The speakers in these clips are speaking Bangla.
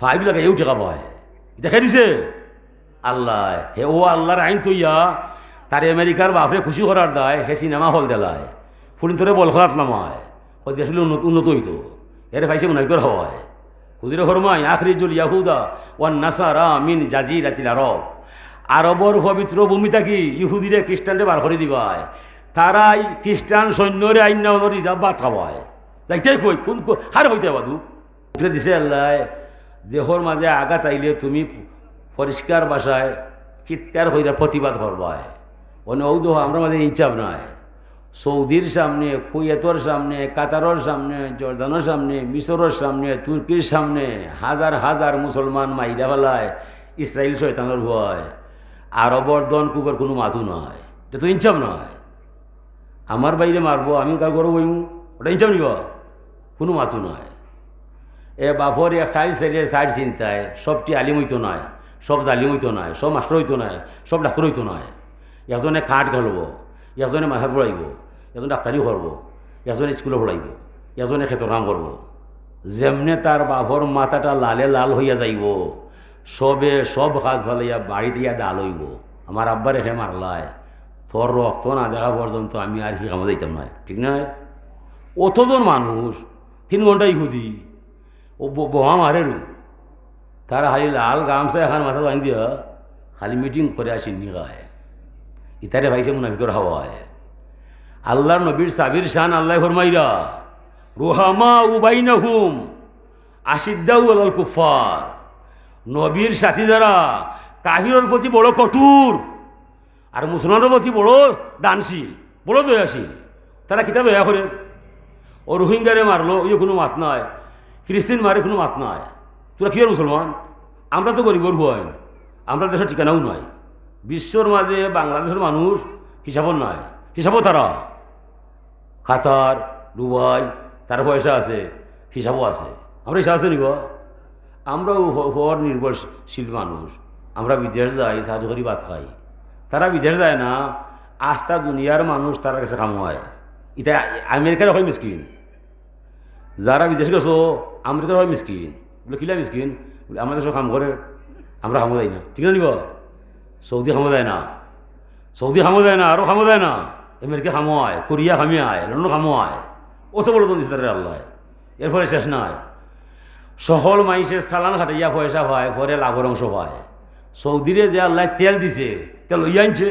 ফাইভ লাগে এও টেকা পায় দেখে দিছে? আল্লাহ, হে ও আল্লাহর আইন তৈয়া, তার আমেরিকার বাপরে খুশি করার দায়, হে সিনেমা হল দেলায়। ফুলিন তোরে বল খেলাত নামায়। ওই দেশ উন্নত উন্নত হইতো। এর পাইছে মুনাফিকর হয় হুজুরে হরমাই আখরিজুল ইয়াহুদা ওয়ান নাসারা মিন জাজিরাতিল আরব। আরবর পবিত্র ভূমিটা কি? ইহুদিরে খ্রিস্টানরে বার করে দিবায়। তারাই খ্রিস্টান সৈন্যরে আইন বাদ খাওয়ায়। যাইতে কই? কোন হার হইতে বাদু? দিছে আল্লাহ দেহর মাঝে আঘাত আইলে তুমি পরিষ্কার ভাষায় চিৎকার হইয়া প্রতিবাদ করবায় অন্য ঔদ আমরা মাঝে ইনচাপ নয় সৌদির সামনে, কুয়েতর সামনে, কাতারর সামনে, জর্দানের সামনে, মিশরের সামনে, তুর্কির সামনে হাজার হাজার মুসলমান মাইরা ফেলায় ইসরায়েল শৈতানের ভয়। আরবর দন কুকুর কোনো মাথু নয় এটা তো ইনচাপ নয় আমার বাইরে মারবো, আমি কার বইমু? ওটা ইনচাপ নিব। কোনো মাথু নয় এ বাফর এক সাইড সাইডে সাইড চিন্তায় সবটি আলিম হইতো নয় সব জালিম হইতো নয় সব মাস্টার হইতো নয় সব ডাক্তার হইতো নয় একজনে কাঠ ঘালব, একজনে মাথা পড়াইব একজন ডাক্তারি করব, একজনে স্কুলে পড়াইব, একজনে ক্ষেত্র কাম করব। যেমনে তার বাফর মাথাটা লালে লাল হইয়া যাইব, সবে সব কাজ ফালাইয়া বাড়িতে ইয়া ডাল হইব। আমার আব্বার রেখে মারলায় তোর রক্ত না দেখা পর্যন্ত আমি আর কি কামে যাইতাম নয় ঠিক নয় অতজন মানুষ তিন ঘণ্টা ইহুদি ও ব- বহা মারেরু তারা খালি লাল গামছা এখন মাথা বাঁধি খালি মিটিং করে আসি নিগায় ইতারে ভাইছে মুনাফিকর হাওয়ায় আল্লাহর নবীর সাবির শান আল্লাহ ফরমাইরা রুহামা উবাইনা হুম আশিদ্দাউ আলাল কুফার নবীর সাথী যারা কাহিরের প্রতি বড় কঠোর আর মুসলমানের প্রতি বড় দানশীল বড় দয়াশীল তারা কিতা দয়া করে ও রোহিঙ্গারে মারলো ওই কোনো মাত নয় ফিলিস্তিন মারে কোনো মাত নয় তোরা কি মুসলমান? আমরা তো গরিবর হয় আমরা দেশের ঠিকানাও নয় বিশ্বর মাঝে বাংলাদেশের মানুষ হিসাবও নয় হিসাবও তারা। কাতার, দুবাই, তার পয়সা আছে, হিসাবও আছে। আমরা হিসাব আছে নিব। আমরা উপর নির্ভরশীল মানুষ। আমরা বিদেশ যাই, সাহায্য করি, ভাত খাই। তারা বিদেশ যায় না, আস্থা দুনিয়ার মানুষ তার কাছে কামায়। এটা আমেরিকার হয় মিসকিন। যারা বিদেশ গেছো আমেরিকার হয় মিসকিন। বলে কিলা মিসকিন? বলে আমাদের সব কাম করে, আমরা খামো যাই না। ঠিক না নিব সৌদি খামো যায় না। সৌদি খামো যায় না, আরও খামো যায় না। আমেরিকা খামো আয়, কোরিয়া খামি আয়, লন্ডন খামো আয়। অত বড় তো দিচ্ছে আল্লাহ। এর ফলে শেষ নাই। সকল মাইসে সালান খাটাইয়া পয়সা পায়, পরে লাভের অংশ পায়। সৌদিরে যে আল্লাহ তেল দিছে, তেল লইয়া আনছে।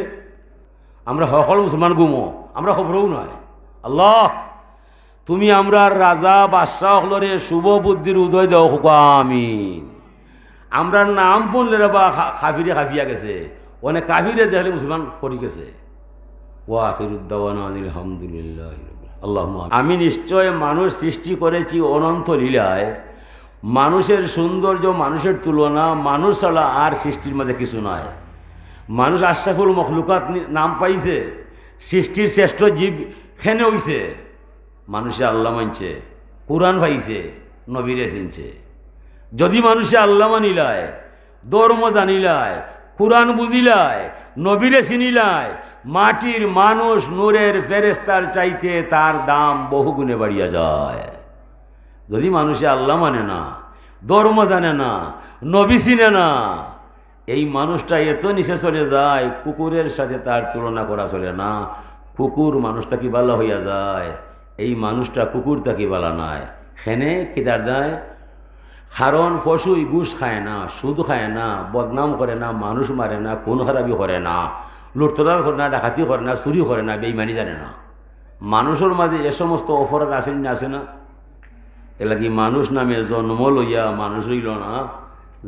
আমরা সকল মুসলমান গুমো, আমরা খবরও নয় আল্লাহ তুমি আমরা রাজা, বাদশাহ হলরে শুভ বুদ্ধির উদয় দেও আমিন। আমরা নাম রে বা খাফিরে খাফিয়া গেছে। অনেক কাফিরে দেখলে মুসলমান পড়ি গেছে। ওয়াকিরুদ্দাওয়ানা আলহামদুলিল্লাহ আল্লাহ আমি নিশ্চয় মানুষ সৃষ্টি করেছি অনন্ত লীলায়। মানুষের সৌন্দর্য, মানুষের তুলনা, মানুষ ছাড়া আর সৃষ্টির মাঝে কিছু নয় মানুষ আশরাফুল মখলুকাত নাম পাইছে। সৃষ্টির শ্রেষ্ঠ জীব খেনে হইছে। মানুষে আল্লাহ মানছে, কোরআন পাইছে নবীরে চিনছে। যদি মানুষে আল্লাহ মানিলায়, ধর্ম জানিলায়, কোরআন বুঝিলায়, নবীরে চিনিলায়, মাটির মানুষ নূরের ফেরেস্তার চাইতে তার দাম বহুগুণে বাড়িয়া যায়। যদি মানুষে আল্লাহ মানে না, ধর্ম জানে না, নবী চিনে না, এই মানুষটা এত নিচে চলে যায়, কুকুরের সাথে তার তুলনা করা চলে না, কুকুর মানুষটা কি ভালো হইয়া যায়? এই মানুষটা কুকুর তাকি বালা নয় হেনে কিদার দেয় কারণ পশুই ঘুষ খায় না, সুদ খায় না, বদনাম করে না, মানুষ মারে না কোন খারাপি করে না লুটতলার করে না, ডাকাতি করে না, চুরি করে না বেইমানি জানে না। মানুষের মাঝে এ সমস্ত অপরাধ আসেন না, আসে না। এলা কি মানুষ নামে জন্ম লইয়া মানুষ হইল না,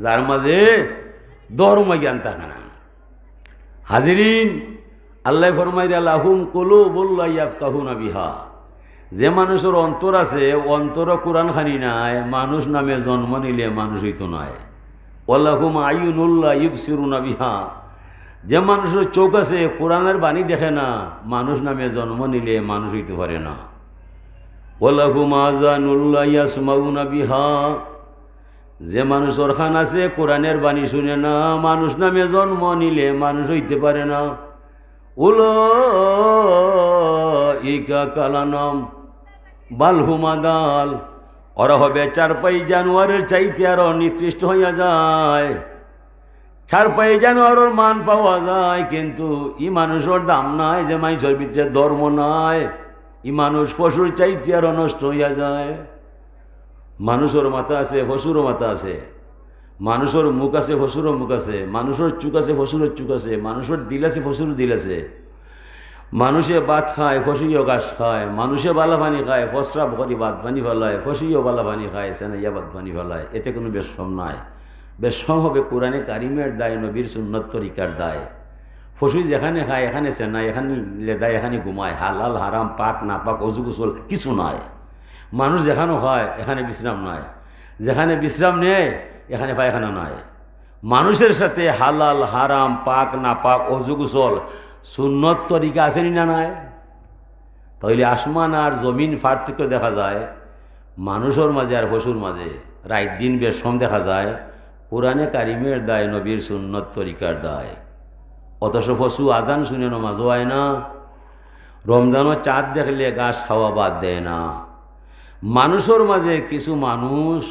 যার মাঝে ধর্ম জ্ঞান থাকে না। হাজিরিন, আল্লাহ ফরমাইরা, লাহুম কলু বল্লাইয়াফ কাহুনা বিহা। যে মানুষের অন্তর আছে অন্তর কোরআন খানি নাই, মানুষ নামে জন্ম নিলে মানুষ হইতো নয় ওল্লাহুম আইনুল্লাহ ইবসিরুনা বিহা। যে মানুষের চোখ আছে, কোরআনের বাণী দেখে না, মানুষ নামে জন্ম নিলে মানুষ হইতে পারে না। ওল্লাহুম আজানুল্লাহ ইয়াসমাউনা বিহা। যে মানুষের খান আছে, কোরআনের বাণী শুনে না, মানুষ নামে জন্ম নিলে মানুষ হইতে পারে না। উলো ইকা কালানম। বালহুমাদাল ওরা হবে চার পাই জানুয়ারের চাইতে আরও নিকৃষ্ট হইয়া যায়। চার পাই জানুয়ারের মান পাওয়া যায়, কিন্তু ই মানুষের দাম নাই যে মানুষের ভিতরে ধর্ম নাই। ই মানুষ পশুর চাইতে আরও নষ্ট হইয়া যায়। মানুষের মাথা আছে, পশুরও মাথা আছে। মানুষের মুখ আছে ফসুরও মুখ আছে। মানুষের চুক আছে ফসুরের চুক আছে। মানুষের দিল আছে ফসুর দিল আছে। মানুষে ভাত খায়, ফসিও গাছ খায়, মানুষে বালা পানি খায় ফসরা বকরি ভাত পানি ফেলায়, ফসিও বালা পানি খায়, সেনাইয়া ভাত পানি ফেলায়। এতে কোনো বেশম নাই। বেশম হবে কোরআনে কারিমের দায়, নবীর সুন্নত তরিকার দায়। ফসু যেখানে খায়, এখানে চেনাই এখানে লেদায়, এখানে ঘুমায়। হালাল, হারাম, পাক না পাক অজু গোসল, কিছু নাই। মানুষ যেখানে হয় এখানে বিশ্রাম নাই। যেখানে বিশ্রাম নেয় এখানে পায়খানা নাই। মানুষের সাথে হালাল, হারাম, পাক না পাক অজু গোসল সুন্নত তরিকা আসেনি না নাই? তাহলে আসমান আর জমিন পার্থক্য দেখা যায়, মানুষের মাঝে আর পশুর মাঝে। রাত দিন বেশম দেখা যায়, কোরআনে কারিমের দায় নবীর সুন্নত তরিকার দায়। অথচ পশু আজান শুনে নমাজও হয় না রমজানও চাঁদ দেখলে গাছ খাওয়া বাদ দেয় না। মানুষের মাঝে কিছু মানুষ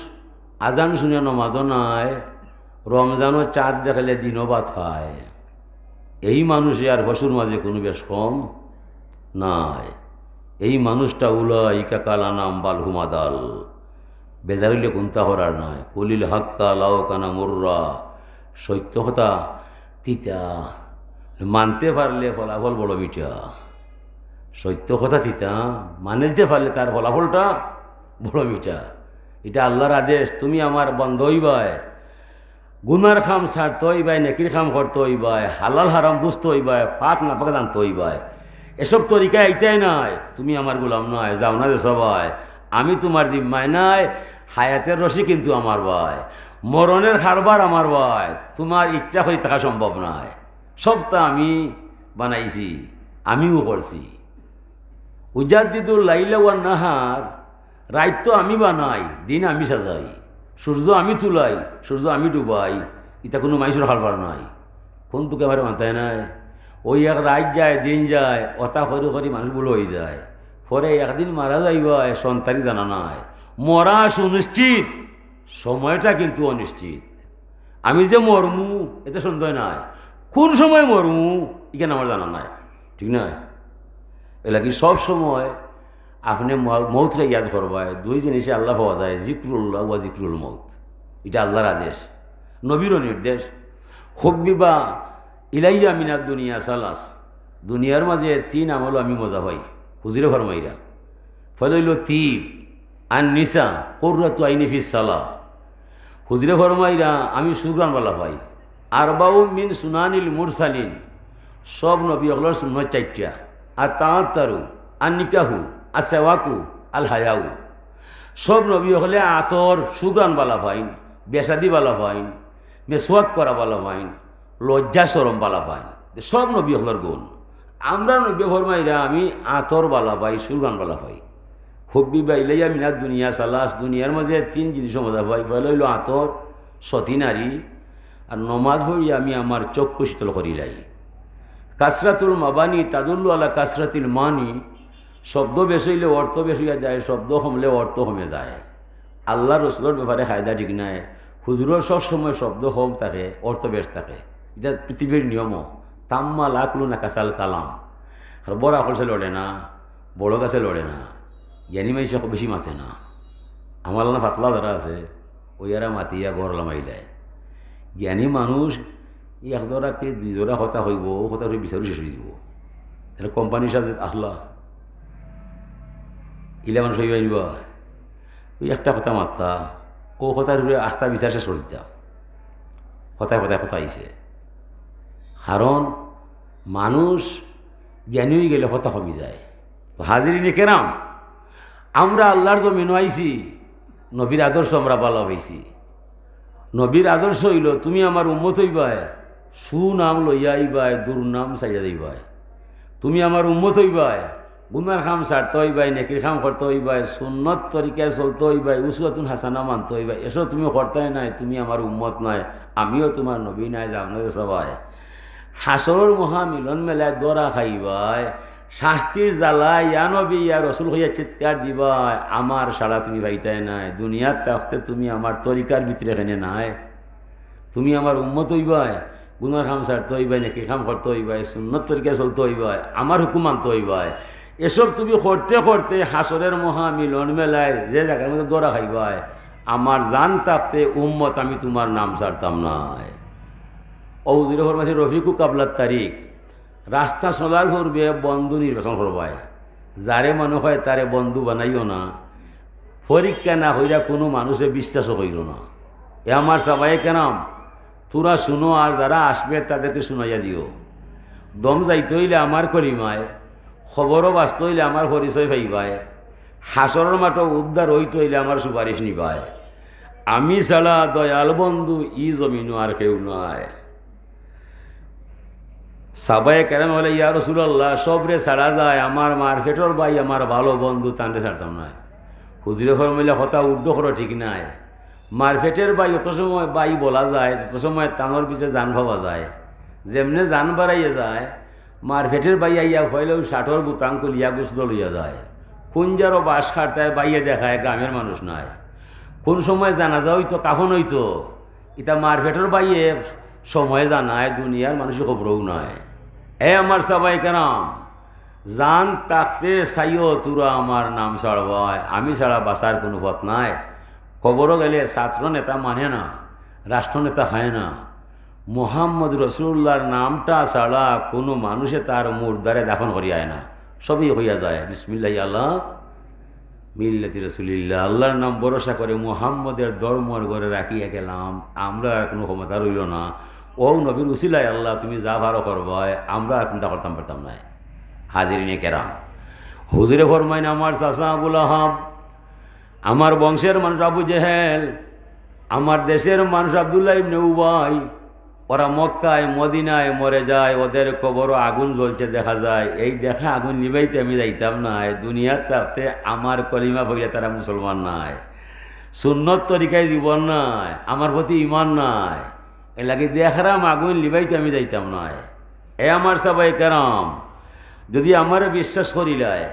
আজান শুনে নমাজও নাই রমজানও চাঁদ দেখলে দিনও ভাত খায়। এই মানুষে আর পশুর মাঝে কোনো বেশ কম নাই। এই মানুষটা উলা ইকা কালা নাম বাল হুমাদাল। বেজারিলে কোনটা হরার নয় কলিল হাক্কা লাও কানা মোর্রা। সত্য কথা, তিতা। মানতে পারলে ফলাফল বড় মিঠা। সত্য কথা, তিতা। মানে দিতে পারলে তার ফলাফলটা বড় মিঠা। এটা আল্লাহর আদেশ, তুমি আমার বন্ধ হইবায় গুনার খাম ছাড়তে হইবাই নেকির খাম করতে হইবাই হালাল হারাম বুঝতে হইবাই পাক না পাক জানতে হইবাই এসব তরিকা এইটাই নাই, তুমি আমার গোলাম নয় যাও না যে সবাই। আমি তোমার জিম্মায় নাই, হায়াতের রশি কিন্তু আমার ভাই মরণের খারবার আমার ভাই তোমার ইচ্ছা করে থাকা সম্ভব নয় সবটা আমি বানাইছি, আমিও করছি। উজাদ্দিদুল লাইলা ওয়ান নাহার রাত তো আমি বানাই, দিন আমি সাজাই। সূর্য আমি তুলাই, সূর্য আমি ডুবাই এটা কোনো মানুষের হারবার নাই। কোন তোকে আমার মাথায় নাই। ওই এক রাত যায়, দিন যায়, অতা করি করি মানুষগুলো হয়ে যায়। পরে একদিন মারা যাইবাই সন্তানই জানা নাই। মরা সুনিশ্চিত, সময়টা কিন্তু অনিশ্চিত। আমি যে মরমু, এতে সন্দেহ নাই। কোন সময় মরমু এখানে আমার জানা নাই। ঠিক নয় এলা কি সব সময় আপনি মৌতরে ইয়াদ করবায় দুই জিনিসে আল্লাহ পাওয়া যায়, জিক্রুল্লাহ ওয়া জিক্রুল মৌত। এটা আল্লাহর আদেশ, নবীরও নির্দেশ। হব্বি বা ইলাইয়া মিনাদ দুনিয়া সালাস, দুনিয়ার মাঝে তিন আমলও আমি মজা পাই, হুজিরে ফরমাইরা। ফলইল তিব আর নিসা কৌরাতু আইনি ফিস সালা হুজরে ফরমাইরা, আমি সুগ্রানওয়ালা পাই। আরবাউ মিন সুনানিল মুরসালিন, সব নবী অগলার সুন্নত চারটা। আর তাঁতারু আর নিকাহু আর সেওয়াকু আল হায়াউ সব নবী হলে আতর, সুগান বালা পাইন বেসাদি বালা পাইন মেসোয়াক করা বালা পাইন লজ্জা সরম বালা পাইন সব নবী হলার গুণ। আমরা নবী ফরমাইরা আমি আতর বালা পাই সুগ্রান বালা পাই হব্বি বা ইলাইয়া মিনাত দুনিয়া, সালাস দুনিয়ার মাঝে তিন জিনিস মজা পাই ফলে হইল আতর, সতী নারী, আর নমাজ হই আমি আমার চক্ষু শীতল করিলাই। কাসরাতুল মাবানি তাদুল্লু আলা কাসরাতিল মানি শব্দ বেশ হইলে অর্থ বেশ হইয়া যায়, শব্দ কমলে অর্থ কমে যায়। আল্লাহ রসুলের ব্যাপারে খায়দা ঠিক নাই। হুজুরের সব সময় শব্দ কম থাকে, অর্থ বেশ থাকে। এটা পৃথিবীর নিয়মও। তাম্মা লাকলু না কাসাল কালাম। আর বড় আকলসে লড়ে না, বড় গাছে লড়ে না, জ্ঞানী মাইসে বেশি মাতে না। আমার না পাতলা যারা আছে, ওই এরা মাতিয়া গড় লামাই দেয়। জ্ঞানী মানুষ এক জোড়াকে দুই জোড়া কথা হইব কথা হয়ে বিচারি শেষ হয়ে যাব। তাহলে কোম্পানি যে আসলা ইলে মানুষ হইবা নিবা। ওই একটা কথা মাত্রা ও কথার উপরে আস্থা বিচার শেষ করে দিতাম। কথায় কথায় কথা আইছে। কারণ মানুষ জ্ঞানী হয়ে গেলে কথা কমে যায়। তো হাজিরিনে কেরাম আমরা আল্লাহর জমিন আইছি, নবীর আদর্শ আমরা পালা হয়েছি নবীর আদর্শ হইল, তুমি আমার উম্মত হইবাই সুনাম লইয়া আইবাই দুর্নাম সাইয়া দিবাই তুমি আমার উম্মত হইবাই গুনার খাম ছাড়তে হইবাই নেকির খাম করতে হইবাই সুন্নত তরিকায় চলতে হইবাই উসুয়াতুন হাসানা মানতে হইবাই এসব তুমি করতে নাই, তুমি আমার উম্মত নয় আমিও তোমার নবী নাই যে আপনাদের সবাই হাসর মহামিলন মেলায় দরা খাইবাই, শাস্তির জ্বালায় ইয়ানবি ইয়া রসুল হইয়া চিৎকার দিবাই, আমার সারা তুমি ভাইতাই নাই, দুনিয়ার তাকতে তুমি আমার তরিকার ভিতরে এখানে নাই। তুমি আমার উম্মত হইবাই গুনার খাম সারতে হইবাই নাকি খাম করতে হইবাই সুন্নত তরিকা চলতে হইবাই আমার হুকুম আনতে হইবাই। এসব তুমি করতে করতে হাসরের মহামিলন মেলায় যে জায়গার মধ্যে দরা খাইবাই আমার জান তাকতে উম্মত আমি তোমার নাম ছাড়তাম নাই ঔদির ফরমাসি রফিকু কাবলার তারিখ রাস্তা চলার পূর্বে বন্ধু নির্বাচন করবায় যারে মনে হয় তারে বন্ধু বানাইও না। পরীক্ষা না হইয়া কোনো মানুষের বিশ্বাসও হইল না। এ আমার সবাই কেনাম তোরা শুনো আর যারা আসবে তাদেরকে শুনাইয়া দিও। দম যাইতে হইলে আমার করিমায় খবরও বাঁচতে হইলে আমার পরিচয় পাইবায় হাসরের মাঠও উদ্ধার হইতে হইলে আমার সুপারিশ নিবায় আমি ছাড়া দয়াল বন্ধু ই জমিনও আর কেউ নয় সাবাই কেরাম হলে ইয়া রসুল্লাহ সবরে ছাড়া যায়, আমার মার্কেটর ভাই, আমার ভালো বন্ধু, তানরে ছাড়তাম না। হুজুরে ঘর মিলে হতা উড্ড করো ঠিক নাই। মার্কেটের বাই অত সময় বাই বলা যায়, তত সময় তানোর পিছনে যান ভাবা যায়। যেমনে যান বাড়াইয়া যায় মার্কেটের বাই আইয়া ফয়লেও ষাটর বুতাং কলিয়া গুসল লইয়া যায়। কুঞ্জারও বাস খাটতায় বাইয়ে দেখায় গ্রামের মানুষ নয় কোন সময় জানা যায় হইতো, কাফন হইতো। ইতা মার্কেটের বাইয়ে সময় জানায়, দুনিয়ার মানুষের খবরও নয় এ আমার সবাই কেরাম, জান তাকতে সাইও তুরা আমার নাম ছাড়বায় আমি ছাড়া বাসার কোনো পথ নাই। খবরও গেলে ছাত্র নেতা মানে না রাষ্ট্রনেতা হয় না। মোহাম্মদ রসুল্লাহর নামটা ছাড়া কোনো মানুষে তার মুর্দারে দাফন করিয়ায় না। সবই হইয়া যায়। বিসমিল্লাহ আল্লাহ। মিল্লাতি রসুলিল্লাহ। আল্লাহর নাম ভরসা করে মুহাম্মদের ধর্মর ঘরে রাখিয়া গেলাম। আমরা আর কোনো ক্ষমতা রইল না। ও নবীর উসিলায়, আল্লাহ তুমি যা ভালো করবায়, আমরা আর চিন্তা করতাম পারতাম না। হাজিরিনে কেরাম। হুজুরে ফরমাইন, আমার চাষা আবুল আহাব, আমার বংশের মানুষ আবু জেহেল, আমার দেশের মানুষ আবদুল্লাহ ইবনে ওরা মক্কায়, মদিনায় মরে যায়, ওদের কবরও আগুন জ্বলছে দেখা যায়। এই দেখা আগুন নিবাইতে আমি যাইতাম না দুনিয়ার তাতে আমার কলিমা ভইয়া তারা মুসলমান নাই। সুন্নত তরিকায় জীবন নাই, আমার প্রতি ইমান নাই। এ লাগে দেখারাম আগুন লিবাইতে আমি যাইতাম নাই এ আমার সবাই কেরাম, যদি আমার বিশ্বাস করিলায়,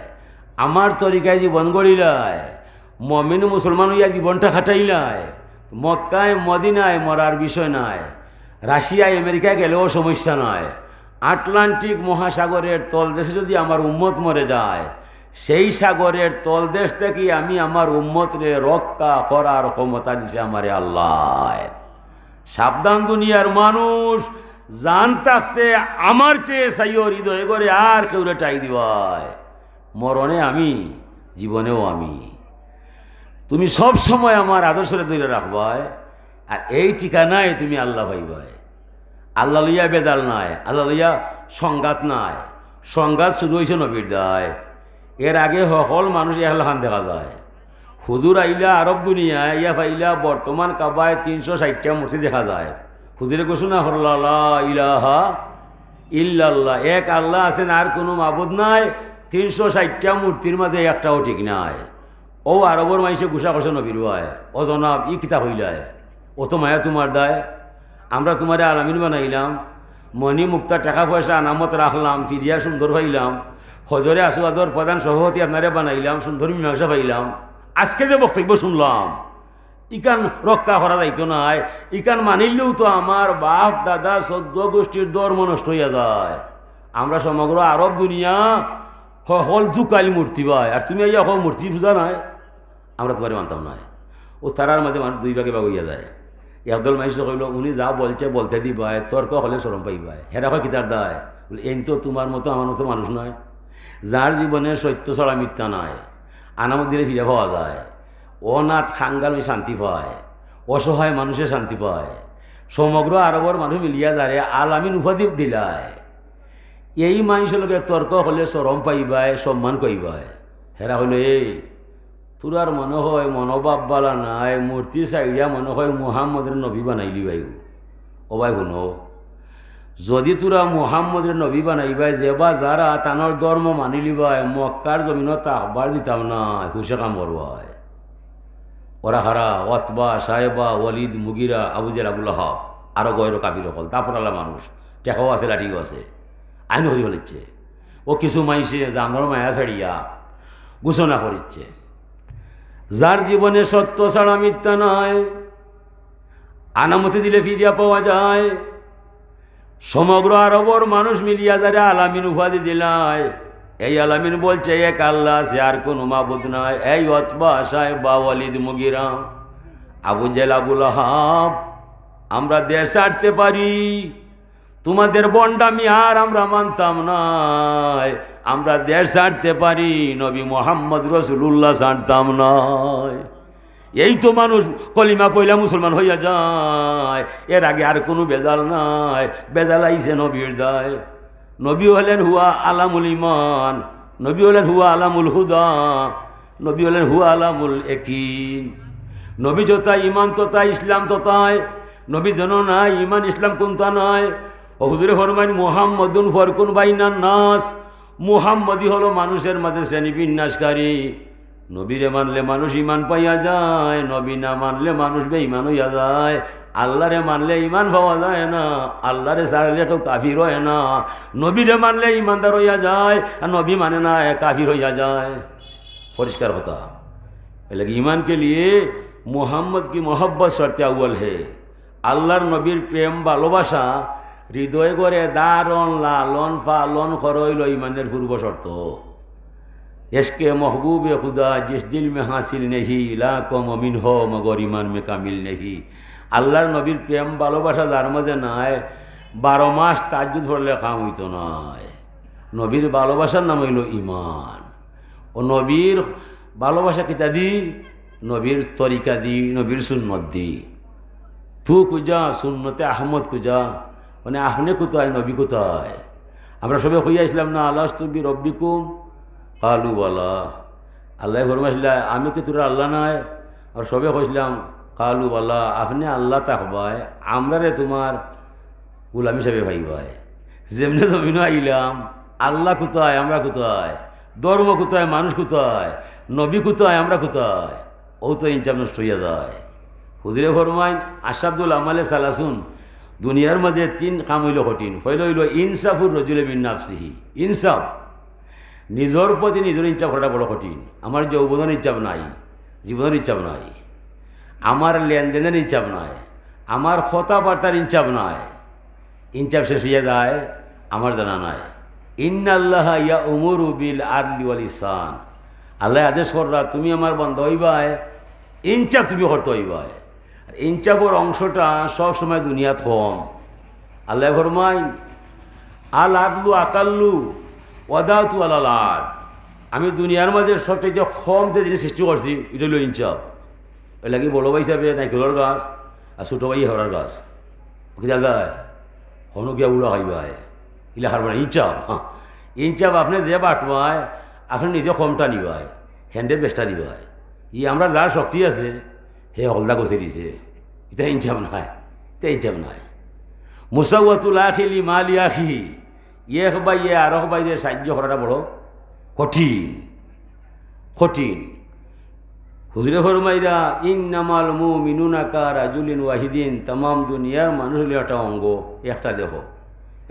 আমার তরিকায় জীবন গড়িলায়, মমিন মুসলমান হইয়া জীবনটা খাটাইলায়, মক্কায়, মদিনায় মরার বিষয় নাই। রাশিয়ায় আমেরিকা গেলেও সমস্যা নয়। আটলান্টিক মহাসাগরের তলদেশে যদি আমার উম্মত মরে যায়, সেই সাগরের তলদেশ থেকে আমি আমার উম্মতরে রক্ষা করার ক্ষমতা দিছে আমারে আল্লাহ। সাবধান দুনিয়ার মানুষ, জান থাকতে আমার চেয়ে সাইও হৃদয় করে আর কেউ টাই দিবায়। মরণে আমি, জীবনেও আমি। তুমি সব সময় আমার আদর্শরে ধরে রাখবায়। আর এই ঠিকানায় তুমি আল্লাহ পাইবাই। আল্লাহ লইয়া বেজাল নাই, আল্লাহ লইয়া সংঘাত নাই। সংঘাত শুধু হয়েছে নবীর দায়। এর আগে সকল মানুষ এহলাখান দেখা যায়। হুজুর আইলা আরব দুনিয়ায় ইয়া পাইলা বর্তমান কাবায় তিনশো ষাটটা মূর্তি দেখা যায়। হুজুরে ঘোষণা হল্লা ইলাহা ইল্লাল্লাহ, এক আল্লাহ আছেন, আর কোনো মাবুদ নাই। তিনশো ষাটটা মূর্তির মাঝে একটাও ঠিক নাই। ও আরবর মাইসে ঘুষা করছে নবীর ভাই ও জনাব, ই কিতা হইলায়। ও তো মায়া তোমার দায়। আমরা তোমারে আলামিন বানাইলাম মণি মুক্তা টাকা পয়সা আনামত রাখলাম, ফিরিয়া সুন্দর হইলাম, হজরে আসুয়াদর প্রধান সভাপতি আপনারে বানাইলাম, সুন্দর মীমাংসা পাইলাম। আজকে যে বক্তব্য শুনলাম, ইকান রক্ষা করা যাইতো নাই, ইকান মানিলেও তো আমার বাপ, দাদা চোদ্দ গোষ্ঠীর ধর্ম নষ্ট হইয়া যায়। আমরা সমগ্র আরব দুনিয়া হল জুকালি মূর্তি পাই আর তুমি এই এখন মূর্তি পূজা নাই, আমরা তোমার মানতাম নয় ও তারার মাঝে মানুষ দুই ভাগে ভাগ হইয়া যায়। একদল মানুষ কইল, উনি যা বলছে বলতে দিবাই তর্ক হলে সরম পাইবাই হেরা হয় কিতার দায়? এই তো তোমার মতো, আমার মতো মানুষ নয়। যার জীবনে সত্য ছড়া মিথ্যা নয়, আনামত দিলে ফিরে পাওয়া যায়। অনাথ খাঙ্গালে শান্তি পায়, অসহায় মানুষে শান্তি পায়। সমগ্র আরবর মানুষ মিলিয়া যারে আলামিন উপাধি দিলায়। এই মানুষের লোকে তর্ক হলে চরম পাইবায়, সম্মান কইবায়। হেরা হইল এই তোরার মনে হয় মনোভাব বালা নাই মূর্তি চাইয়া মনে হয় মুহাম্মদের নবী বানাইলি ভাই। ভাই শুনো। যদি তোরা মুহাম্মদের নবী বানাইবাই যেবা যারা তানোর ধর্ম মানিলি ভাই মক্কার জমিনত আহ্বার দিতাম না হুসে কাম ওরা হারা অতবা সাহেবা ওয়ালিদ মুগিরা আবুজের আবুল হক আরও গয়ের কাবির হল তারপর আল্লাহ মানুষ টেকাও আছে, লাঠিও আছে। আইন হরি হলিচ্ছে। ও কিছু মাইসে জাঙ্গর মায়া ছাড়িয়া ঘোষণা করিচ্ছে যার জীবনে সত্য ছাড়া মিথ্যা নয়। আনামতি দিলে ফিরিয়া পাওয়া যায়। সমগ্র আরবর মানুষ মিলিয়া যারা আলামিন উপাধি দিলায়। এই আলামিন বলছে, এক আল্লাহ আছে, আর কোনো মাবুদ নয় এই অতবা আশায় বা ওয়ালিদ মুগিরা, আবু জেল আবুল আমরা দেশ ছাড়তে পারি। তোমাদের বন্ডামি আর আমরা মানতাম নয় আমরা দেশ ছাড়তে পারি, নবী মোহাম্মদ রসুল্লাহ ছাড়তাম নয় এই তো মানুষ কলিমা পয়লা মুসলমান হইয়া যায়। এর আগে আর কোনো বেজাল নাই। বেজাল আইসে নবীর দায়। নবী হলেন হুয়া আলামুল ইমান নবী হলেন হুয়া আলামুল হুদা। নবী হলেন হুয়া আলামুল একিন নবী যথা ইমান তথা ইসলাম তথায় নবী যেন নাই ইমান ইসলাম কোনটা নয় ও হুজুরে ফরমাইন মোহাম্মদুন ফরকুন বাইনান নাস মুহাম্মদি হলো মানুষের মাঝে শ্রেণী বিন্যাসকারী নবীরে মানলে মানুষ ইমান পাইয়া যায় নবী না মানলে মানুষ বে ইমান হইয়া যায় আল্লাহরে মানলে ইমান পাওয়া যায় না আল্লাহরে ছাড়লে কেউ কাফির হয় না নবীরে মানলে ইমানদার হইয়া যায় আর নবী মানে না কাফির হইয়া যায় পরিষ্কার কথা लेकिन ईमान के लिए মোহাম্মদ কি মোহব্বত শর্তে আউ্ল হে আল্লাহর নবীর প্রেম ভালোবাসা হৃদয় করে দারণ লালন ফালন খরইল ইমানের পূর্ব শর্ত। এসকে মহবুবে খুদা জিস দিল মে হাসিল নেহি লা কম অমিন হ, মগর ইমান মে কামিল নেহি। আল্লাহর নবীর প্রেম ভালোবাসা যার মাঝে নাই, বারো মাস তাজ্জুদ পড়লে খাম হইতো নয় নবীর ভালোবাসার নাম হইল ইমান ও নবীর ভালোবাসা কিতা দি? নবীর তরিকা দি, নবীর সুন্নত দি। তু কুজা সুন্নতে আহমদ কুজা মানে আপনি কোথায়, নবী কোথায়? আমরা সবাই হইয়াছিলাম না আল্লাহ তুবি রব্বিকুম। কালু, বলা। আল্লাহ ফরমাইছিল, আমি কি তোরা আল্লাহ নাই? আর সবে কইছিলাম, কালু, বলা, আপনি আল্লাহ তাক তাকবায় আমরা রে তোমার গুলাম হিসাবে ভাইবায় যেমনি জমিন আইলাম, আল্লাহ কোথায়, আমরা কোথায়? ধর্ম কোথায়, মানুষ কোথায়? নবী কোথায়, আমরা কোথায়? ও তো ইনচাপ নষ্ট হইয়া যায়। হুজুরে ফরমাইন আসাদুল আমালে সালাসুন। দুনিয়ার মাঝে তিন কাম হইল কঠিন। ফইল হইল ইনসাফুর রজুলে মিন নাফসিহি। ইনসাফ। নিজর প্রতি নিজের ইচ্ছাপ করাটা বড় কঠিন। আমার যৌবনের ইচ্ছাপ নাই, জীবনের ইচ্ছাপ নাই, আমার লেনদেনের ইচ্ছাপ নাই, আমার কথাবার্তার ইচ্ছাপ নাই ইনচাপ শেষ হইয়া যায়, আমার জানা নাই। ইন্নাল্লাহ ইয়া উমর বিল আদলি ওয়াল ইসান আল্লাহ আদেশ কররা, তুমি আমার বন্ধ হইবায় ইনচাপ তুমি করতে হইবায়। আর অংশটা সব সময় দুনিয়াত কম। আল্লাহ ফরমাইন আল আদলু আকাল্লু ওয়াদাতু আলাল আদ আমি দুনিয়ার মাঝে সবচেয়ে কম যে জিনিস সৃষ্টি করছি, এটা হলো ইনচাপ। ওই লাগি বড় ভাই হিসাবে নাইকেলের গাছ, আর ছোটো ভাই হরার গাছ? ওকে জায়গায় হনো গিয়া উড়া খাইবায় ইলা হারবা না ইনচাপ হ্যাঁ। ইনচাপ আপনি যে বাটবায় আপনি নিজে কমটা নিবায় হ্যান্ডে বেস্টা দিবায় ই আমরা যার শক্তি আছে হে হলদা গছে দিছে এটা ইনচাপ নাই এটা ইনচাপ নাই মুসাওয়াতুল আখিলি মালি আখি এক বাই এ আর বাইরে সাহায্য করাটা বড় কঠিন কঠিন। হুজরে ফরমাইরা ইন্নামাল মু মিনুনাকা রাজুলিন ওয়াহিদিন, তামাম দুনিয়ার মানুষ একটা অঙ্গ একটা দেহ।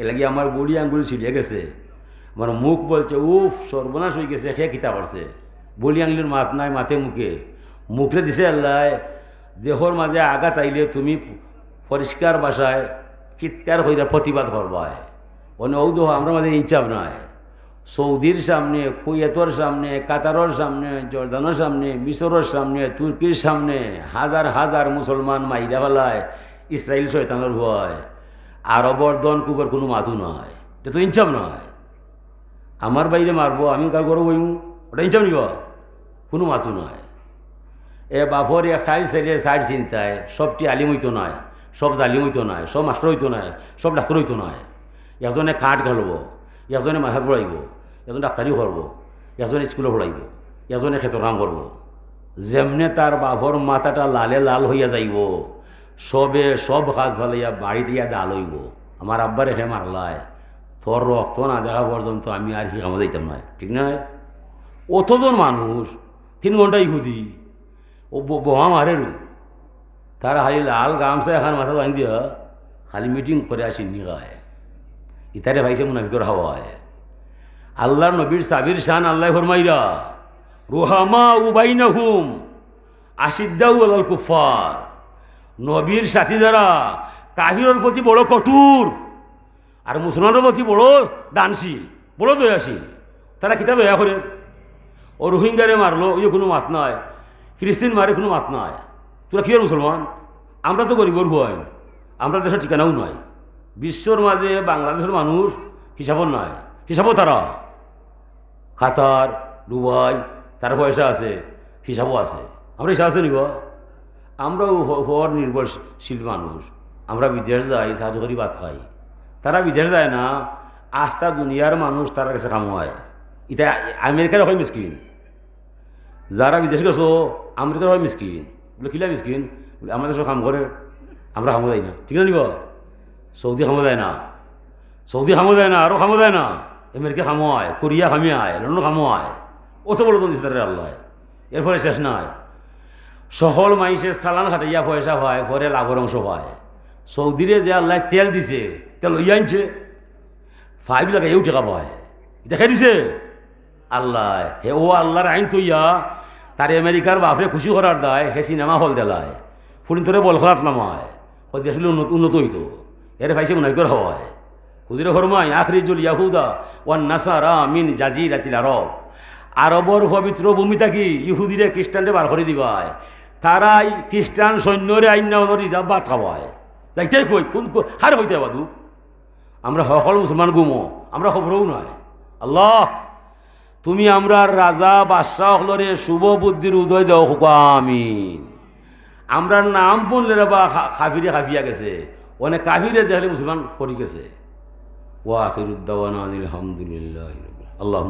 এ লাগি আমার বুড়ি আঙ্গুল ছিঁড়ে গেছে। আমার মুখ বলছে, উফ সর্বনাশ হয়ে গেছে সে কিতা করছে বলি আঙ্গুলির মাত নাই মাথে মুখে। মুখে দিছে আল্লাহ। দেহর মাঝে আঘাত আইলে তুমি পরিষ্কার বাসায় চিৎকার হইয়া প্রতিবাদ করবায় অন্য ঔদ আমরা মাঝে ইনচাপ নাই। সৌদির সামনে, কুয়েতর সামনে, কাতারর সামনে, জর্দানের সামনে, মিশরের সামনে, তুর্কির সামনে হাজার হাজার মুসলমান মাইরা ফেলায় ইসরায়েল শয়তানের ভয়। আরবর দন কুকর কোনো মাথু নয় এটা তো ইনচাপ নয় আমার বাইরে মারবো, আমি কার করব ওটা ইনচাপ নিব। কোনো মাথু নয় এ এক সাইড সাইডে সাইড চিন্তায় সবটি আলিম হইতো নয় সব জালিম হইতো নয় সব মাস্টার হইতো নয় সব ডাক্তার হইতো নয় একজনে কাঠ ঘালব একজনে মাথাত পড়াইব একজন ডাক্তারি করব একজনে স্কুলে পড়াইব একজনে ক্ষেত্র কাম করব যেমনে তার বাপর মাথাটা লালে লাল হইয়া যাইব, সবে সব কাজ ভালাইয়া বাড়িতে ইয়া ডাল হইব আমার আব্বার রেখে মারলায় তোর রক্ত না দেখা পর্যন্ত আমি আর কি কামে যাইতাম না ঠিক নয় অতজন মানুষ তিন ঘণ্টা ইহুদি। ও ব- বোমা মারেরু তারা খালি লাল গামছা এখন মাথা বাঁধি দিয়া খালি মিটিং করে আসি নিগায় ইতারে ভাইছে মুনাফিকর হাওয়ায় আল্লাহ নবীর সাবির শান আল্লাহ ফরমাইরা রোহামা উবাইনাহুম আশিদ্দাউ আলাল কুফার নবীর সাথী যারা কাহিরের প্রতি বড় কঠোর আর মুসলমানের প্রতি বড় দানশীল বড় দয়াশীল তারা কিতা দয়া করে ও রোহিঙ্গারে মারলো ওই কোনো মাত নয় ফিলিস্তিন মারে কোনো মাত নয় তোরা কি মুসলমান? আমরা তো গরিবর হয় আমরা দেশের ঠিকানাও নয় বিশ্বর মাঝে বাংলাদেশের মানুষ হিসাবও নয় হিসাবও তারা। কাতার, দুবাই, তার পয়সা আছে, হিসাবও আছে। আমরা হিসাব আছে নিব আমরাও হওয়ার নির্ভরশীল মানুষ। আমরা বিদেশ যাই, সাহায্য করি ভাত খাই। তারা বিদেশ যায় না, আস্থা দুনিয়ার মানুষ তার কাছে কামায়। এটা আমেরিকার হয় মিসকিন। যারা বিদেশ গেছো আমেরিকার হয় মিসকিন বলে, কিলা মিসকিন বলে আমাদের সব কাম করে আমরা খামো যাই না। ঠিক না নিব সৌদি খামো যায় না। সৌদি খামো যায় না আরও খামো যায় না। আমেরিকা খামো আয় কোরিয়া খামি আয় লন্ডন খামো আয় অত বড় তো দিচ্ছে তারা আল্লাহ। এর ফলে শেষ নাই। সকল মাইসে সালান খাটাইয়া পয়সা পায় পরে লাভের অংশ পায়। সৌদিরে যে আল্লাহ তেল দিছে, তেল লইয়া আনছে। ফাইভ লাগাই এও টাকা পায়। দেখা দিছে? আল্লাহ। হে ও আল্লাহর আইন তৈয়া। তার আমেরিকার বাপরে খুশি করার দায় হে সিনেমা হল দেলায়। ফুলিন তোরে বল খেলাত নামায়। ওই দেশ উন্নত উন্নত হইতো। এর পাইছে মুনাফিকর হওয়ায়। হুজুরে হরমাই আখরিজুল ইয়াহুদা ওয়ান নাসারা মিন জাজির আতিল আরব। আরবর পবিত্র ভূমি থাকি ইহুদিরে খ্রিস্টানরে বার করে দিবায়। তারাই খ্রিস্টান সৈন্যরে আইন ভাত খাওয়ায়। যাইতে কই, কোন হার হইতে বাদু? আমরা সকল মুসলমান গুমো, আমরা খবরও নয় আল্লাহ! তুমি আমরা রাজা, বাদশাহ হলরে শুভ বুদ্ধির উদয় দেও আমিন। আমরা নাম বললে বা খাফিরে খাফিয়া গেছে। অনেক কাফিরে দেখলে মুসলমান পড়ি গেছে। ওয়াকিরুদ্দাওয়ান আলহামদুলিল্লাহ আল্লাহ